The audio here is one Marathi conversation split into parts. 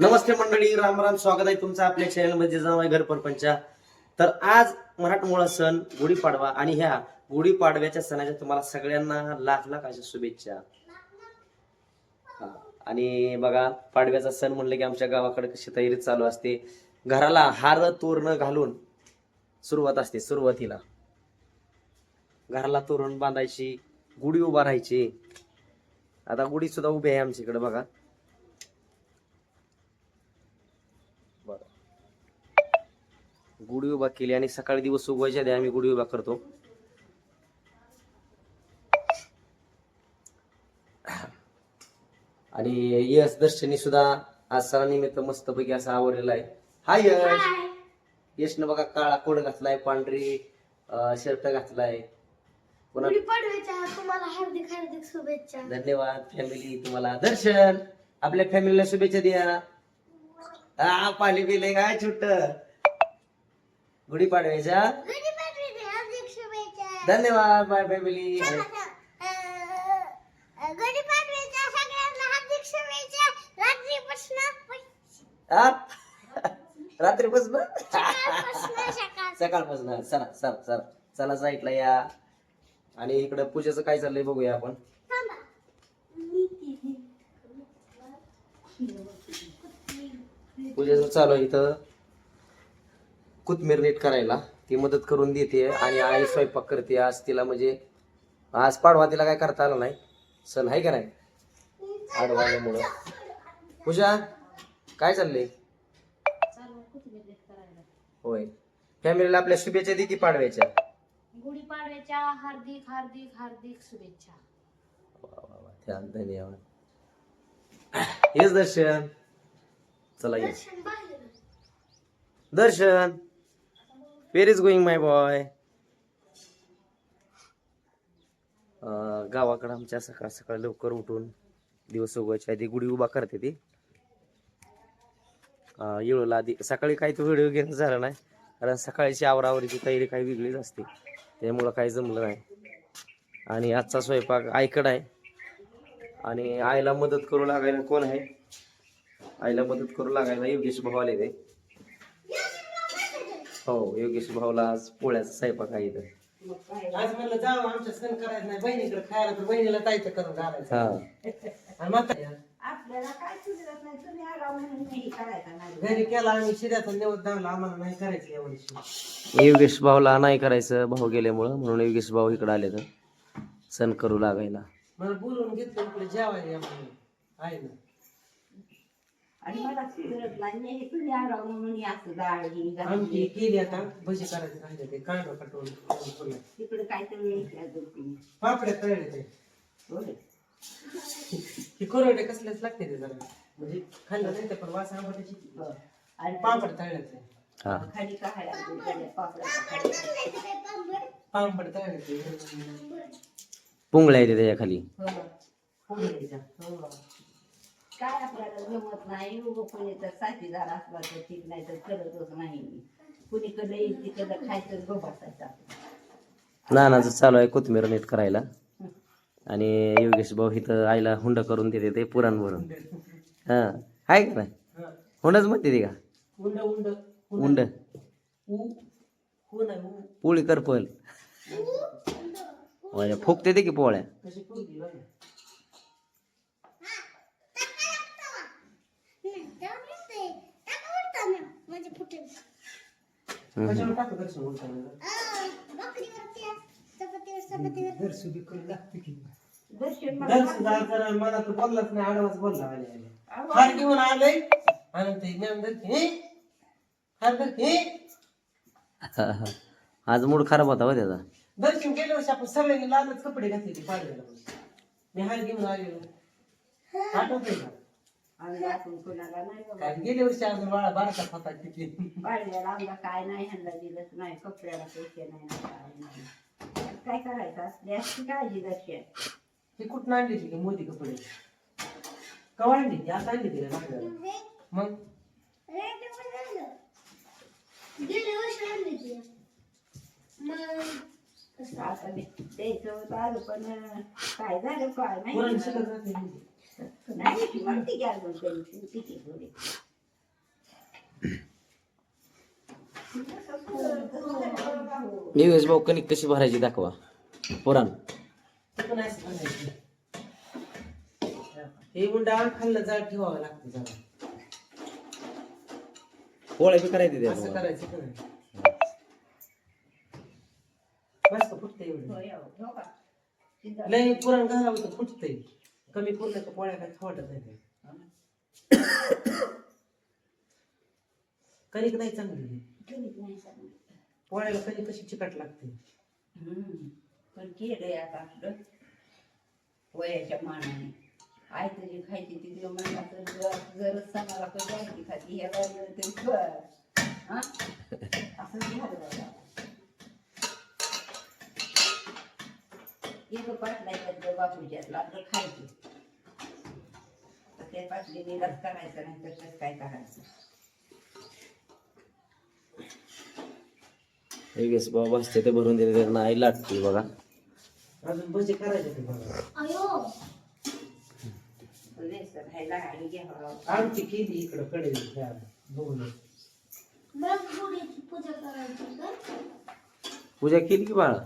नमस्ते मंडळी राम राम स्वागत आहे तुमचं आपल्या चॅनलमध्ये आहे घर परपंच. तर आज मराठमोळा सण गुढीपाडवा आणि ह्या गुढीपाडव्याच्या सणाच्या तुम्हाला सगळ्यांना लाख लाख अशा शुभेच्छा. आणि बघा पाडव्याचा सण म्हणलं की आमच्या गावाकडे कशी तयारी चालू असते. घराला हार तोरण घालून सुरुवात असते सुरुवातीला. घराला तोरण बांधायची गुढी उभा राहायची आता गुढी सुद्धा उभी आहे आमच्याकडे बघा. गुढी उभा केली आणि सकाळी दिवस उगवायच्या आधी आम्ही गुढी उभा करतो. आणि यश दर्शनी सुद्धा आज सणानिमित्त मस्तपैकी असा आवडलेला आहे. हाय यश. यशनं बघा काळा कोड घातलाय पांढरी शर्ट घातलाय. पुन्हा गुढीपाडव्याच्या तुम्हाला हार्दिक हार्दिक शुभेच्छा. धन्यवाद फॅमिली तुम्हाला दर्शन. आपल्या फॅमिलीला शुभेच्छा द्या. हा पाणी पिले काय छोट. गुढीपाडव्याच्या हार्दिक शुभेच्छा. धन्यवाद बाय फॅमिली. रात्रीपासून सकाळपासून सकाळ सकाळपासून. चला चला चला. चला साईटला या. आणि इकडं पूजेचं काय चाललंय बघूया आपण. पूजेचं चालू आहे इथं. कोथमीर नीट करायला ती मदत करून देते आणि आई स्वयंपाक करते. आज तिला म्हणजे आज पाडवा तिला काय करता आलं नाही. सण आहे का नाही? आडवाल्यामुळं पूजा काय चाललंय? होय. फॅमिलीला आपल्या शुभेच्छा दे की पाडव्याच्या. गुढीपाडव्याच्या हार्दिक हार्दिक हार्दिक शुभेच्छा. धन्यवाद हेच दर्शन. चला ये. दर्शन. Where is going my boy गावाकडं आमच्या सकाळ सकाळ लवकर उठून दिवस उगवायच्या आधी गुढी उभा करते ती. येळूला आधी सकाळी काही तो व्हिडिओ घेणं झाला नाही कारण सकाळची आवरावरीची तयारी काही वेगळीच असते. त्यामुळं काही जमलं नाही. आणि आजचा स्वयंपाक आईकडं आहे. आणि आईला मदत करू लागायला कोण आहे? आईला मदत करू लागायला योगेश भाऊ आले ते हो योगेश भाऊला आज पोळ्याचा स्वयंपाक आहे इथं. आज म्हणलं जावं आमच्या सण करायचं नाही बहिणीकडे खायला तर बहिणीला तायचं करून घालायचं. हा. आणि म्हातारी आपल्याला काय सुचत नाही तुम्ही आला म्हणून नाही करायचा नाही. घरी केला आम्ही शिऱ्याचा निवड दावला आम्हाला नाही करायचं यावर्षी योगेश भाऊला नाही करायचं भाऊ गेल्यामुळं म्हणून योगेश भाऊ इकडे आले तर सण करू लागायला. मला बोलवून घेतलं जेवायला या म्हणून. आहे ना? आणि मला नाही तुम्ही म्हणून हे असं डाळ ही आमची घातली. केली आता भजी करायचे राहिले ते कटवून. तिकडे काय तर वेळ तुम्ही पापड्या तळले ते होय. हे कोरडे कसलेच लागते ते जरा म्हणजे खाल्लं नाही ते पण वास आंबटाची हो. आणि पापड तळल्याचे हा खाली पापड तळल्याचे पुंगळ्या येते त्याच्याखाली हो. हो. काय आपल्याला जमत नाही? उभं कोणी तर साथीदार असला तर ठीक नाही तर करतच नाही. कुणीकडे येईल तिकडं खायचं गो बसायचं आपलं. नानाचं चालू आहे कोथमीर नीट करायला. आणि योगेश भाऊ इथं आईला हुंड करून देते ते पुराण भरून हा आहे का नाही? हा. हुंडच म्हणते ती का? उंड उंड हुंड. हो पोळी करपल. माझ्या फुकते ते की पोळ्या. कशी पोरगी बघ ना. म्हणजे फुटेल कशावर टाकू दर्शन उलटायला? बकरीवरती चपातीवर चपातीवर दर्शन बी करू लागते की. दर्शन मला दर्शन झालं तर मला तर बोललाच नाही आडवाच बोलला आले आले. हार घेऊन आलोय आणि ते ज्ञान धर की, हे? हार धर की, हे? आज मूड खराब होता हो त्याचा दर्शन केल्या वर्षी आपण सगळ्यांनी लालच कपडे घातले ते पाडव्याला पण. मी हार घेऊन आलेलो आठवतंय का आम्ही कोणाला नाही बाबा. काय गेल्या वर्षी अजून बाळा बारकाच होता किती. पाडव्याला आम्हाला काय नाही ह्यांना दिलंच नाही कपड्याला पैसे नाही ना काय नाही. काय करायचं असली असती काळजी दर्शन हे कुठं आणली ती मोदी कपडे? कवा आणली ती आता आणली तिला मग? गेल्या वर्षी आणली ती मग आता मी द्यायचं होतं आलं पण काय झालं काय नाही. शिकत राहते. भाऊ कणिक कशी भरायची दाखवा. पुराण हे उंडावर खाल्लं जाळ ठेवावं लागतं जरा. पोळ्या बी करायची असं त्या करायचं नाही पुराण पुरण घालावं तर फुटतंय. कमी पुरलं का पोळ्या काय खावटत नाही ते. कणिक नाही चांगली. कणिक नाही सांगितलं. पोळ्याला कणिक कशी चिकट लागते? हम्म. पण केलंय आता आपलं. वयाच्या मानाने. आई तुझी खायची ती तुला म्हणला तर जर- जरच सांगायला कधी आयती खाती ह्या बाजूला तरी कर हा? असं झालं बाबा. एक पाटला त्यातलं बापूच्यातलं आपलं खायचं. तर त्या पाटलीने रस करायचं नाही तर काय करायचं? योगेश भाऊ बसते ते भरून दिले नाही लाटते बघा. अजून भजी करायचे ते बघा. आमची केली इकडं कडे बघून. पूजा केली की बाळा?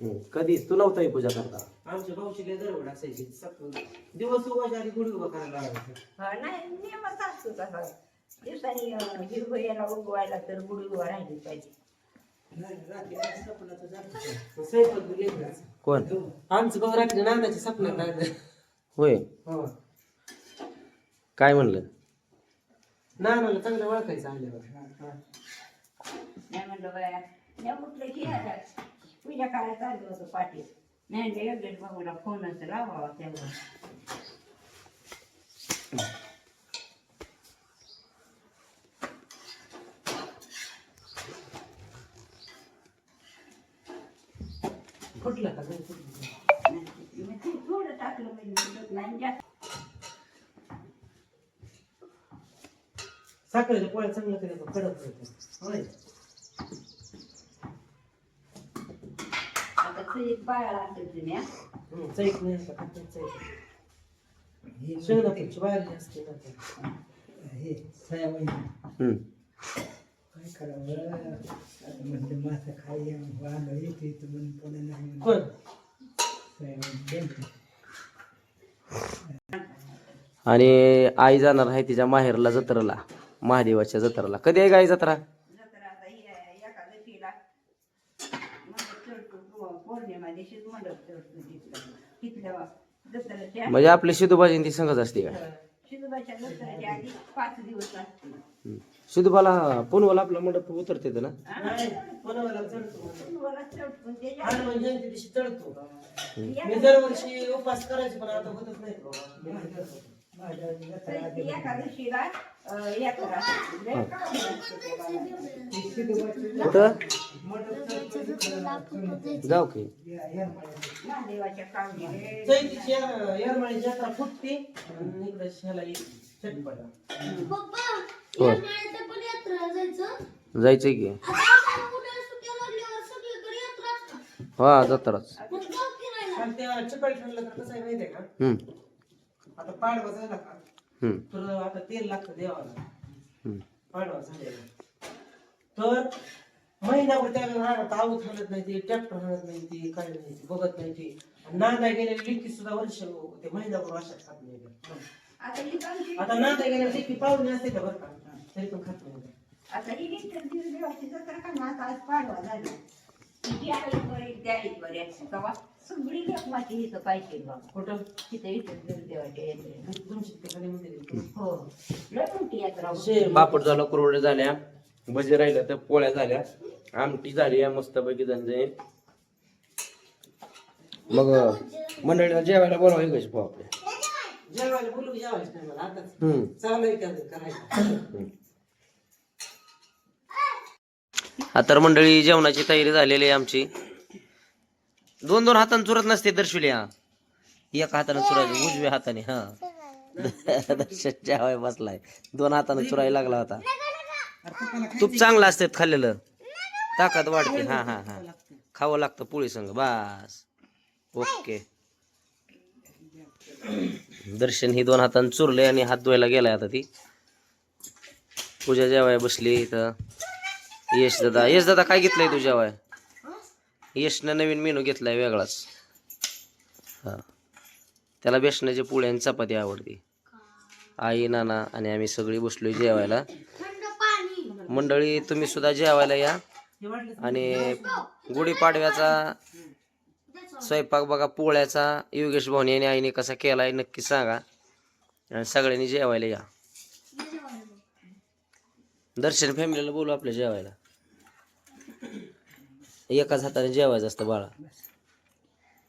कवा हम्म. कधी तू नव्हता ही पूजा करता. आमच्या भाऊची लय दरवड असायची. सकाळ दिवस आधी गुढी उभा करायला लागायचं. हा नाही नियमच असतो तसा. दिवसांनी हिरवं याला उगवायला तर गुढी उभा राहिली पाहिजे. स्वयंपाक बी लय करायचा. कोण? आमचं भाऊ रात्री नांदाच्या सपनात लागलं होय. हो. काय म्हणलं? नानाला चांगलं ओळखायचं आल्यावर. नाही म्हणलं बाया या म्हटलं की आता. पूजा करायला चाललं होतं पाटील नाही म्हणलं योगेश भाऊला फोनच लावावा तेव्हा फुटलं का नाही फुटलं. मग ते थोडं टाकलं म्हणजे फुटत नाही जास्त साखरेच्या पोळ्या चांगलं करायचं कडक होतं होय आता सईद बाळाला असेल तुम्ही हा? हम्म, चैक नाही का? खात्यात चैक शेंगदाण्याची बाहेर असते ना ते. हम्म. काय करावं? म्हणलं मासा खाई वाहन येते तर म्हणून पुणे नाही कोण? आणि आई जाणार आहे तिच्या माहेरला जत्रेला. महादेवाच्या जत्रेला. कधी आहे गाई जत्रा आता ही आहे, एकादशीला मंडप चढतो पौ- पौर्णिमा दिवशीच मंडप चढतो तिथलं तिथल्या दसऱ्याच्या म्हणजे आपली सिद्धूबाजी ती संगच असते काय शिजोबाच्या दसऱ्याच्या आधी पाच दिवस असते. हम्म. सिद्धूबाला पुनवाला आपला मंडप उतरते ना? नाही कोणाला चढतो. तुम्हाला चढतो. त्याच्या हनुमान जयंती दिवशी चढतो. मी दरवर्षी उपास करायचे पण आता होतच नाही. एकादशीला कुठं? जाऊ की. हो. जायचंय की. हा जत्राच. आता पाडवा झाला का? हम्म. तर आता तेल लागतं देवाला. पाडवा झालेला तर महिनाभर त्या राहणार आऊत हलत नाही ती ट्रॅक्टर हलत नाही ती काय नाही ती बघत नाही ती आणि नांदा गेलेली लिखी सुद्धा वर्ष ते महिनाभर वर्षात खात नाही. आता ही नांदा गेलेली लिखी पाहुणे असते का बरं का तरी पण खात नाही ते. आता ही जत्रा का ना आता आज पाडवा झाला बरी त्या बरी. तेव्हा सगळी इथं पाहिजे बाबा कुठं? तिथे इथं देवाच्या. हो लय मोठी यात्रा होती. शे- पापड झालं कुरवड्या झाल्या भजी राहिल्या तर पोळ्या झाल्या आमटी झाली आहे मस्तपैकी जाईल मग मंडळीला जेवायला बोलावं योगेश भाऊ आपल्या? जेवायला बोलू जेवायचं नाही मला आताच हम्म. चालू आहे का करायचं? तर मंडळी जेवणाची तयारी झालेली आहे आमची. दोन दोन हाताने चुरत नसते दर्शवली हा एका हातानं चुरायची उजव्या हाताने हा. दर्शन जेवाय बसलाय. दोन हातानं चुरायला लागला होता. तूप चांगलं असतं खाल्लेलं. ताकद वाढते हा हा हा. खावं लागतं पोळी संग बस. ओके. दर्शन ही दोन हाताने चुरले आणि हात धुवायला गेलाय आता ती. पूजा जेवाय बसली इथं. यश दादा यश दादा काय घेतलंय तुझ्या वय यशनं नवीन मेनू घेतलाय वेगळाच. हा. त्याला बेसनाचे पोळी आणि चपाती आवडते. आई नाना आणि आम्ही सगळी बसलोय जेवायला. मंडळी तुम्ही सुद्धा जेवायला या. आणि गुढीपाडव्याचा स्वयंपाक बघा पोळ्याचा योगेश भाऊनी आणि आईने कसा केलाय नक्की सांगा. आणि सगळ्यांनी जेवायला या. दर्शन फॅमिलीला बोलू आपल्या जेवायला. एकाच हाताने जेवायचं असतं बाळा.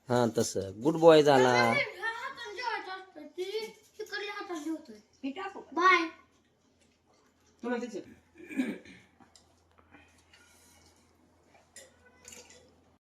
हा तसं. गुड बॉय झाला. ह्या हाताने जेवायचं असतं ती तिकडल्या हाताने जेवतोय. हे टाकू बाय